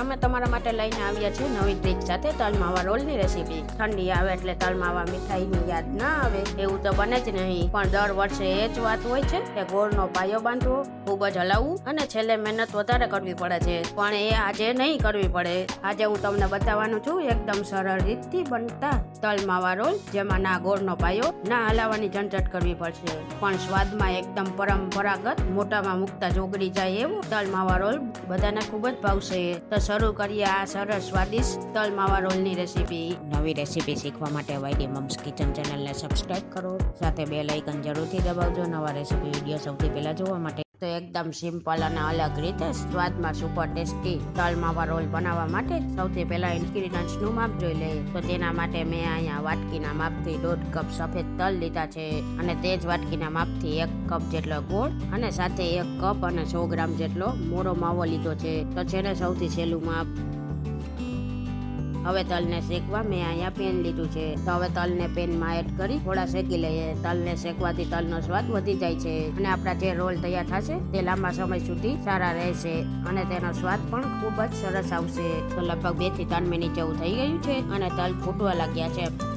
તમારા માટે લઈને આવ્યા છીએ નવી ટ્રીક સાથે તલમાવા રોલની રેસીપી. ઠંડી આવે એટલે તલમાવા મીઠાઈની યાદ ના આવે, એવું તો બને જ નહીં. પણ દર વર્ષે એ જ વાત હોય છે કે ગોળનો પાયો બાંધવો ખૂબ જ હલાવવું અને છેલ્લે મહેનત વધારે કરવી પડે છે. પણ એ આજે નહીં કરવી પડે. આજે હું તમને બતાવવાનું છું, એકદમ સરળ રીતથી બનતા તલ માવા રોલ જેમાં ના ગોળનો પાયો, ના હલાવવાની ઝંઝટ કરવી પડશે. પણ સ્વાદમાં એકદમ પરંપરાગત, મોટામાં મુકતા જોગડી જાય એવું તલ માવા રોલ બધાને ખૂબ જ ભાવશે. તો શરૂ કરીએ આ સરસ સ્વાદિષ્ટ તલ માવા રોલની રેસીપી. નવી રેસીપી શીખવા માટે વાયડી મમ્સ કિચન ચેનલને સબસ્ક્રાઇબ કરો. સાથે બે લાઇકન જરૂરથી દબાવજો. નવા રેસીપી વીડિયો સૌથી પહેલા જોવા માટે તો એકદમ સિમ્પલ અને અલગ રીતે સ્વાદમાં સુપર ટેસ્ટી તલ માવા રોલ બનાવવા માટે સૌથી પહેલા ઇન્ગ્રીડિયન્ટ્સનું માપ જોઈ લઈએ. તો તેના માટે મેં અહીંયા વાટકીના માપથી દોઢ કપ સફેદ તલ લીધા છે અને તે જ વાટકીના માપથી એક કપ જેટલો ગોળ અને સાથે એક કપ અને સો ગ્રામ જેટલો મોરો માવો લીધો છે. તો છે ને સૌથી સહેલું માપ હવે તલને શેકવા મેં અહીંયા પેન લીધું છે. તો હવે તલને પેનમાં એડ કરી થોડા શેકી લઈએ. તલને શેકવાથી તલનો સ્વાદ વધી જાય છે. અને આપણા જે રોલ તૈયાર થશે તે લાંબા સમય સુધી સારા રહેશે અને તેનો સ્વાદ પણ ખૂબ જ સરસ આવશે. તો લગભગ બેથી ત્રણ મિનિટ જેવું થઈ ગયું છે અને તલ ફૂટવા લાગ્યા છે.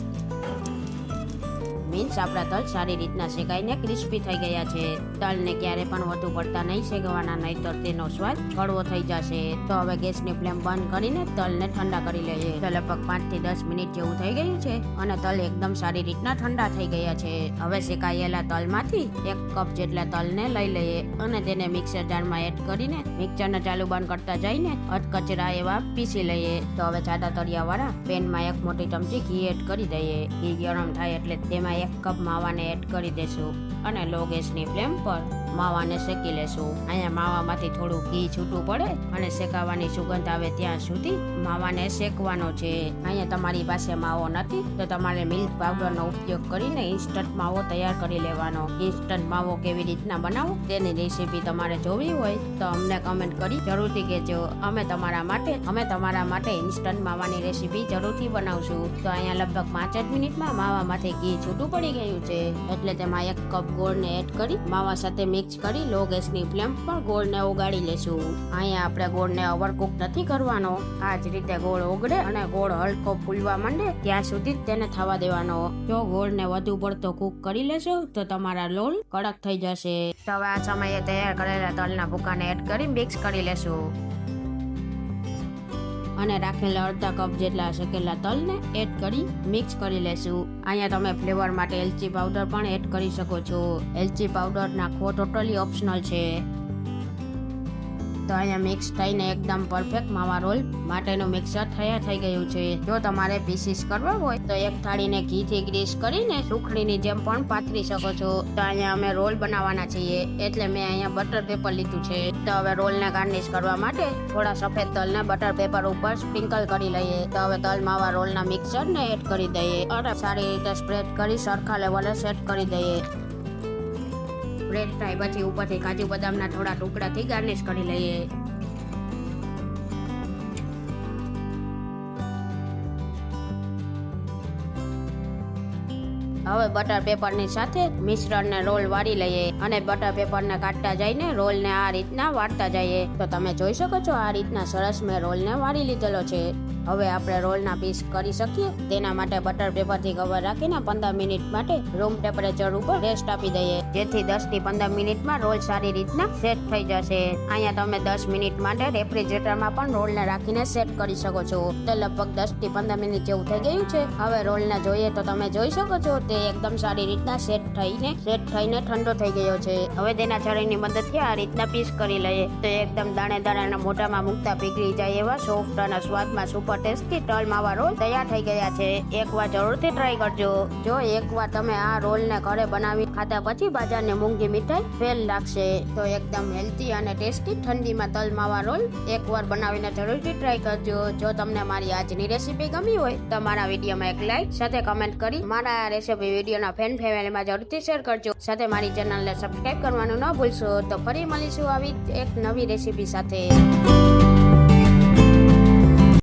મીન્સ આપણા તલ સારી રીતના શેકાઈને ક્રિસ્પી થઈ ગયા છે. તલને ક્યારે પણ વધુ પડતા નહીં શેકવાના નહીં તો તેનો સ્વાદ કડવો થઈ જશે. તો હવે ગેસની ફ્લેમ બંધ કરીને તલને ઠંડા કરી લઈએ. તો લગભગ પાંચથી દસ મિનિટ જેવું થઈ ગયું છે અને તલ એકદમ સારી રીતના ઠંડા થઈ ગયા છે. હવે શેકાયેલા તલમાંથી એક કપ જેટલા તલને લઈ લઈએ અને તેને મિક્સર જારમાં એડ કરીને મિક્સરને ચાલુ બંધ કરતા જઈને અટકચરા એવા પીસી લઈએ. તો હવે જાડા તળિયા વાળા પેનમાં એક મોટી ચમચી ઘી એડ કરી દઈએ. ઘી ગરમ થાય એટલે તેમાં એક કપ માવાને એડ કરી દેશું અને લો ગેસની ફ્લેમ પર. માવાને શેકી લેશું. અહીંયા માવામાંથી થોડું ઘી છૂટું પડે અને શેકાવાની સુગંધ આવે ત્યાં સુધી માવાને શેકવાનો છે. અહીંયા તમારી પાસે માવો નથી, તો તમારે મિલ્ક પાવડરનો ઉપયોગ કરીને ઇન્સ્ટન્ટ માવો તૈયાર કરી લેવાનો. ઇન્સ્ટન્ટ માવો કેવી રીતના બનાવો તેની રેસીપી તમારે જોવી હોય તો અમને કમેન્ટ કરી જરૂરથી કહેજો. અમે તમારા માટે, અમે તમારા માટે ઇન્સ્ટન્ટ માવાની રેસીપી જરૂરથી બનાવશું. તો અહીંયા લગભગ પાંચ જ મિનિટમાં માવામાંથી ઘી છૂટું પડી ગયું છે. એટલે તેમાં એક કપ ગોળને એડ કરી માવા સાથે મિક્સ કરી લો ગેસની ફ્લેમ પર ગોળને ઓગાળી લેશું. અહીંયા આપણે ગોળને ઓવરકુક નથી કરવાનો. આ જ રીતે ગોળ ઓગળે અને ગોળ હલકો ફૂલવા માંડે ત્યાં સુધી જ તેને થવા દેવાનો. જો ગોળને વધુ પડતો કુક કરી લેશો, તો તમારા લોલ કડક થઈ જશે. તો હવે આ સમયે તૈયાર કરેલા તલના ભૂકાને એડ કરી મિક્સ કરી લેશું. અને રાખેલા અડધા કપ જેટલા શેકેલા તલને એડ કરી મિક્સ કરી લેશું. અહીંયા તમે ફ્લેવર માટે એલચી પાવડર પણ એડ કરી શકો છો. એલચી પાવડર નાખવો ટોટલી ઓપ્શનલ છે. તો અહીંયા મિક્સ થઈને એકદમ પરફેક્ટ માવા રોલ માટેનું મિક્સર તૈયાર થઈ ગયું છે. જો તમારે પીસીસ કરવા હોય તો એક થાળીને ઘીથી ગ્રીસ કરીને સુખડીની જેમ પણ પાથરી શકો છો. તો અહીંયા અમે રોલ બનાવવાના છીએ. એટલે મેં અહીંયા બટર પેપર લીધું છે. તો હવે રોલને ગાર્નિશ કરવા માટે થોડા સફેદ તલને બટર પેપર ઉપર સ્પ્રિંકલ કરી લઈએ. તો હવે તલ માવા રોલના મિક્સરને એડ કરી દઈએ. અને સારી રીતે સ્પ્રેડ કરી સરખા લેવલે સેટ કરી દઈએ. બ્રેડ ફ્રાય પછી ઉપરથી કાજુ બદામના થોડા ટુકડાથી ગાર્નિશ કરી લઈએ. હવે બટર પેપરની સાથે મિશ્રણને રોલ વાળી લઈએ અને બટર પેપરને કાઢતા જઈને રોલને આ રીતના વાળતા જઈએ. તો તમે જોઈ શકો છો આ રીતના સરસ મેં રોલને વાળી લીધેલો છે. હવે આપણે રોલના પીસ કરી શકીએ. તેના માટે બટર પેપરથી કવર રાખીને પંદર મિનિટ માટે રૂમ ટેમ્પરેચર ઉપર રેસ્ટ આપી દઈએ. જેથી દસથી પંદર મિનિટમાં રોલ સારી રીતના સેટ થઈ જશે. અહીંયા તમે દસ મિનિટ માટે રેફ્રિજરેટરમાં પણ રોલને રાખીને સેટ કરી શકો છો. તે લગભગ દસથી પંદર મિનિટ જેવું થઈ ગયું છે. હવે રોલને જોઈએ તો તમે જોઈ શકો છો, તે એકદમ સારી રીતના સેટ થઈને સેટ થઈને ઠંડો થઈ ગયો છે. હવે તેના છરીની મદદથી આ રીતના પીસ કરી લઈએ. તો એકદમ દાણે દાણાના મોઢામાં મૂકતા પીગળી જાય એવા સોફ્ટ અને સ્વાદમાં સુપર ટેસ્ટી તલ માવા રોલ તૈયાર થઈ ગયા છે. એકવાર જરૂરથી ટ્રાય કરજો. જો એકવાર તમે આ રોલને ઘરે બનાવી ખાધા પછી બજારની મૂંગી મીઠાઈ ફેલ લાગશે. તો એકદમ હેલ્ધી અને ટેસ્ટી ઠંડીમાં તલ માવા રોલ એકવાર બનાવીને જરૂરથી ટ્રાય કરજો. જો તમને મારી આજની રેસીપી ગમી હોય, તો મારા વિડીયોમાં એક લાઈક સાથે કમેન્ટ કરી મારા રેસીપી વિડીયોના ફેન ફેમિલીમાં જરૂરથી શેર કરજો. સાથે મારી ચેનલને સબસ્ક્રાઈબ કરવાનું ન ભૂલશો. તો ફરી મળીશું આવી એક નવી રેસીપી સાથે.